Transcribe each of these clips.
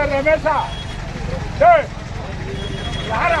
டேய் ரமேஷா டேய் யாரா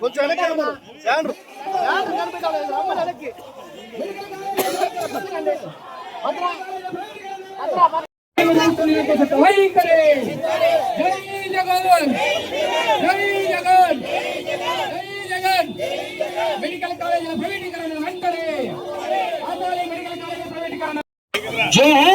కొంచెం వెనక్కి రమ్మను. బ్యానర్ బ్యానర్ కనిపించాలి రమ్మని వెనక్కి వైఖరి జై జగన్ జై జగన్ జై జగన్ మెడికల్ కాలేజీల ప్రైవేటీకరణ వెంటనే ఆపాలి మెడికల్ కాలేజీల ప్రైవేటీకరణ జోహార్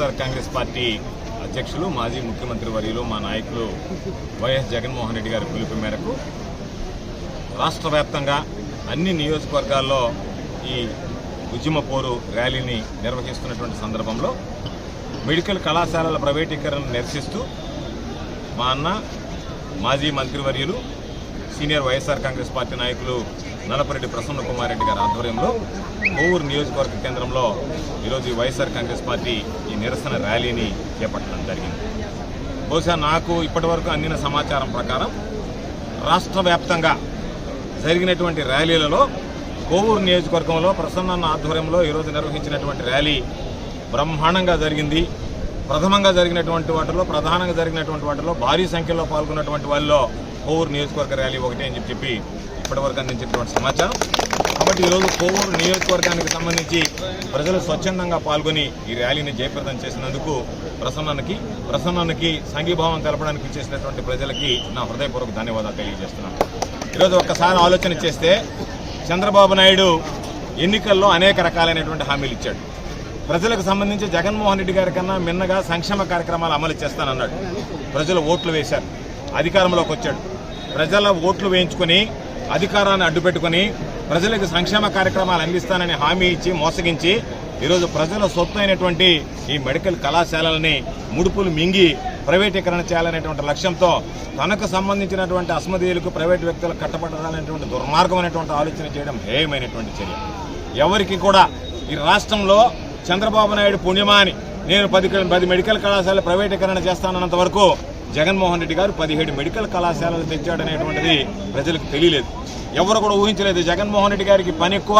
వైఎస్ఆర్ కాంగ్రెస్ పార్టీ అధ్యక్షులు మాజీ ముఖ్యమంత్రి వర్యులు మా నాయకులు వైఎస్ జగన్మోహన్ రెడ్డి గారి పిలుపు మేరకు రాష్ట్ర వ్యాప్తంగా అన్ని నియోజకవర్గాల్లో ఈ ఉద్యమ పోరు ర్యాలీని నిర్వహిస్తున్నటువంటి సందర్భంలో మెడికల్ కళాశాలల ప్రైవేటీకరణను నిరసిస్తూ మా అన్న మాజీ మంత్రివర్యులు సీనియర్ వైఎస్ఆర్ కాంగ్రెస్ పార్టీ నాయకులు నల్లపరెడ్డి ప్రసన్న కుమార్ రెడ్డి గారి ఆధ్వర్యంలో కోవూరు నియోజకవర్గ కేంద్రంలో ఈరోజు వైఎస్ఆర్ కాంగ్రెస్ పార్టీ ఈ నిరసన ర్యాలీని చేపట్టడం జరిగింది. బహుశా నాకు ఇప్పటివరకు అందిన సమాచారం ప్రకారం రాష్ట్ర వ్యాప్తంగా జరిగినటువంటి ర్యాలీలలో కోవూరు నియోజకవర్గంలో ప్రసన్న ఆధ్వర్యంలో ఈరోజు నిర్వహించినటువంటి ర్యాలీ బ్రహ్మాండంగా జరిగింది. ప్రథమంగా జరిగినటువంటి వాటిలో ప్రధానంగా జరిగినటువంటి వాటిలో భారీ సంఖ్యలో పాల్గొన్నటువంటి వాళ్ళలో కోవూరు నియోజకవర్గ ర్యాలీ ఒకటే అని చెప్పి ఇప్పటివరకు అందించినటువంటి సమాచారం. కాబట్టి ఈరోజు కోవూరు నియోజకవర్గానికి సంబంధించి ప్రజలు స్వచ్ఛందంగా పాల్గొని ఈ ర్యాలీని జయప్రదం చేసినందుకు ప్రసన్నకి ప్రసన్నకి సంఘీభావం తెలపడానికి చేసినటువంటి ప్రజలకి నా హృదయపూర్వక ధన్యవాదాలు తెలియజేస్తున్నాను. ఈరోజు ఒక్కసారి ఆలోచన చేస్తే చంద్రబాబు నాయుడు ఎన్నికల్లో అనేక రకాలైనటువంటి హామీలు ఇచ్చాడు. ప్రజలకు సంబంధించి జగన్మోహన్ రెడ్డి గారి కన్నా మిన్నగా సంక్షేమ కార్యక్రమాలు అమలు చేస్తానన్నాడు. ప్రజలు ఓట్లు వేశారు. అధికారంలోకి వచ్చాడు. ప్రజల ఓట్లు వేయించుకొని అధికారాన్ని అడ్డుపెట్టుకొని ప్రజలకు సంక్షేమ కార్యక్రమాలు అందిస్తానని హామీ ఇచ్చి మోసగించి ఈరోజు ప్రజల సొత్తు అయినటువంటి ఈ మెడికల్ కళాశాలలని ముడుపులు మింగి ప్రైవేటీకరణ చేయాలనేటువంటి లక్ష్యంతో తనకు సంబంధించినటువంటి అస్మదీయులకు ప్రైవేట్ వ్యక్తులకు కట్టబడాలనేటువంటి దుర్మార్గమైనటువంటి ఆలోచన చేయడం హేయమైనటువంటి చర్య. ఎవరికి కూడా ఈ రాష్ట్రంలో చంద్రబాబు నాయుడు పుణ్యమా అని నేను పది పది మెడికల్ కళాశాల ప్రైవేటీకరణ చేస్తానన్నంత వరకు జగన్మోహన్ రెడ్డి గారు పదిహేడు మెడికల్ కళాశాలలు తెచ్చాడనేటువంటిది ప్రజలకు తెలియలేదు. ఎవరు కూడా ఊహించలేదు జగన్మోహన్ రెడ్డి గారికి పని ఎక్కువ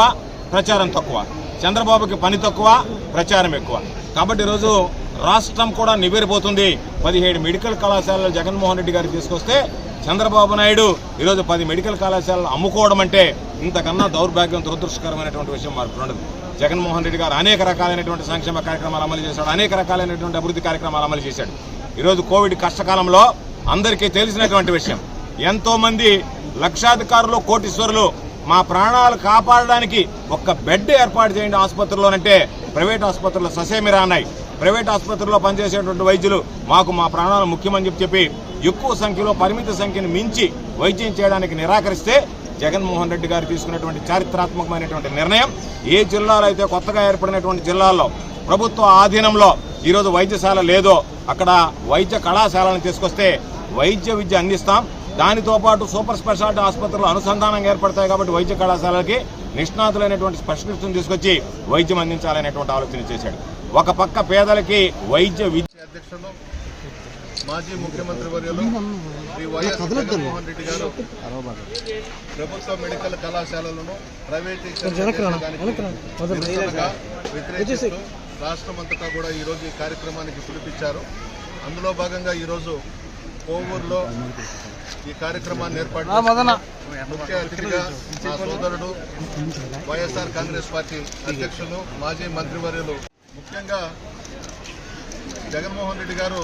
ప్రచారం తక్కువ. చంద్రబాబుకి పని తక్కువ ప్రచారం ఎక్కువ. కాబట్టి ఈరోజు రాష్ట్రం కూడా నివేరిపోతుంది పదిహేడు మెడికల్ కళాశాలలు జగన్మోహన్ రెడ్డి గారు తీసుకొస్తే చంద్రబాబు నాయుడు ఈరోజు పది మెడికల్ కళాశాలలు అమ్ముకోవడం అంటే ఇంతకన్నా దౌర్భాగ్యం దురదృష్టకరమైనటువంటి విషయం మనకు ఉండదు. జగన్మోహన్ రెడ్డి గారు అనేక రకాలైనటువంటి సంక్షేమ కార్యక్రమాలు అమలు చేశాడు అనేక రకాలైనటువంటి అభివృద్ధి కార్యక్రమాలు అమలు చేశాడు. ఈరోజు కోవిడ్ కష్టకాలంలో అందరికీ తెలిసినటువంటి విషయం. ఎంతో మంది లక్షాధికారులు కోటీశ్వరులు మా ప్రాణాలు కాపాడడానికి ఒక్క బెడ్ ఏర్పాటు చేయండి ఆసుపత్రిలోనంటే ప్రైవేట్ ఆసుపత్రుల్లో ససేమిరా అన్నాయి. ప్రైవేట్ ఆసుపత్రిలో పనిచేసేటువంటి వైద్యులు మాకు మా ప్రాణాలు ముఖ్యమని చెప్పి చెప్పి ఎక్కువ సంఖ్యలో పరిమిత సంఖ్యను మించి వైద్యం చేయడానికి నిరాకరిస్తే జగన్మోహన్ రెడ్డి గారు తీసుకున్నటువంటి చారిత్రాత్మకమైనటువంటి నిర్ణయం. ఏ జిల్లాలో అయితే కొత్తగా ఏర్పడినటువంటి జిల్లాల్లో ప్రభుత్వ ఆధీనంలో ఈరోజు వైద్యశాల లేదో అక్కడ వైద్య కళాశాలను తీసుకొస్తే వైద్య విద్య అందిస్తాం. దానితో పాటు సూపర్ స్పెషాలిటీ ఆసుపత్రులు అనుసంధానంగా ఏర్పడతాయి కాబట్టి వైద్య కళాశాలకి నిష్ణాతులైనటువంటి స్పెషలిస్టులను తీసుకొచ్చి వైద్యం అందించాలనేటువంటి ఆలోచన చేశాడు. ఒక పక్క పేదలకి వైద్య విద్య అధ్యక్షులు మాజీ ముఖ్యమంత్రి వర్యులు శ్రీ వైఎస్ జగన్మోహన్ రెడ్డి గారు ప్రభుత్వ మెడికల్ కళాశాలలను ప్రైవేటీకరణ వ్యతిరేకిస్తూ రాష్ట్రమంతటా కూడా ఈరోజు ఈ కార్యక్రమానికి పిలిపించారు. అందులో భాగంగా ఈరోజు కోవూరులో ఈ కార్యక్రమాన్ని ఏర్పాటు. ముఖ్య అతిథిగా నా సోదరుడు వైఎస్ఆర్ కాంగ్రెస్ పార్టీ అధ్యక్షులు మాజీ మంత్రివర్యులు ముఖ్యంగా జగన్మోహన్ రెడ్డి గారు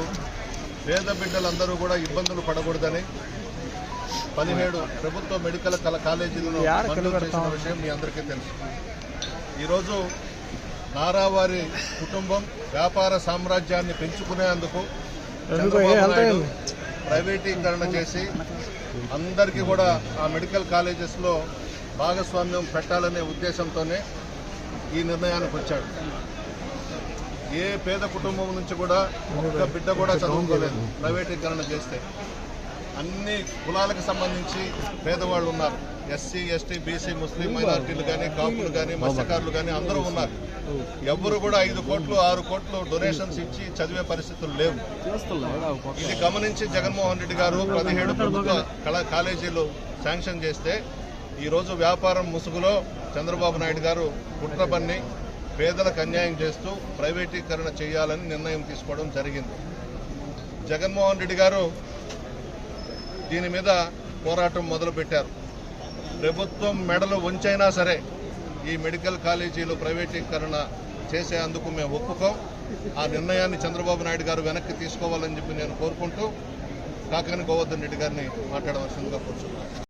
పేద బిడ్డలందరూ కూడా ఇబ్బందులు పడకూడదని పదిహేడు ప్రభుత్వ మెడికల్ కళ కాలేజీలను మంజూరు చేసిన విషయం మీ అందరికీ తెలుసు. ఈరోజు నారావారి కుటుంబం వ్యాపార సామ్రాజ్యాన్ని పెంచుకునేందుకు ప్రైవేటీకరణ చేసి అందరికీ కూడా ఆ మెడికల్ కాలేజెస్లో భాగస్వామ్యం పెట్టాలనే ఉద్దేశంతోనే ఈ నిర్ణయానికి వచ్చాడు. ఏ పేద కుటుంబం నుంచి కూడా ఒక్క బిడ్డ కూడా చదువుకోలేదు. ప్రైవేటీకరణ చేస్తే. అన్ని కులాలకు సంబంధించి పేదవాళ్ళు ఉన్నారు. ఎస్సీ ఎస్టీ బీసీ ముస్లిం మైనార్టీలు కానీ కాపులు కానీ మత్స్యకారులు కానీ అందరూ ఉన్నారు. ఎవరు కూడా ఐదు కోట్లు ఆరు కోట్లు డొనేషన్స్ ఇచ్చి చదివే పరిస్థితులు లేవు. ఇది గమనించి జగన్మోహన్ రెడ్డి గారు పదిహేడు ప్రభుత్వ కళా కాలేజీలు శాంక్షన్ చేస్తే ఈరోజు వ్యాపారం ముసుగులో చంద్రబాబు నాయుడు గారు కుట్రబన్ని పేదలకు అన్యాయం చేస్తూ ప్రైవేటీకరణ చేయాలని నిర్ణయం తీసుకోవడం జరిగింది. జగన్మోహన్ రెడ్డి గారు దీని మీద పోరాటం మొదలుపెట్టారు. ప్రభుత్వం మెడలు ఉంచైనా సరే ఈ మెడికల్ కాలేజీలు ప్రైవేటీకరణ చేసేందుకు మేము ఒప్పుకోం. ఆ నిర్ణయాన్ని చంద్రబాబు నాయుడు గారు వెనక్కి తీసుకోవాలని చెప్పి నేను కోరుకుంటూ కాకని గోవర్ధన్ రెడ్డి గారిని మాట్లాడవలసిందిగా కూర్చున్నాను.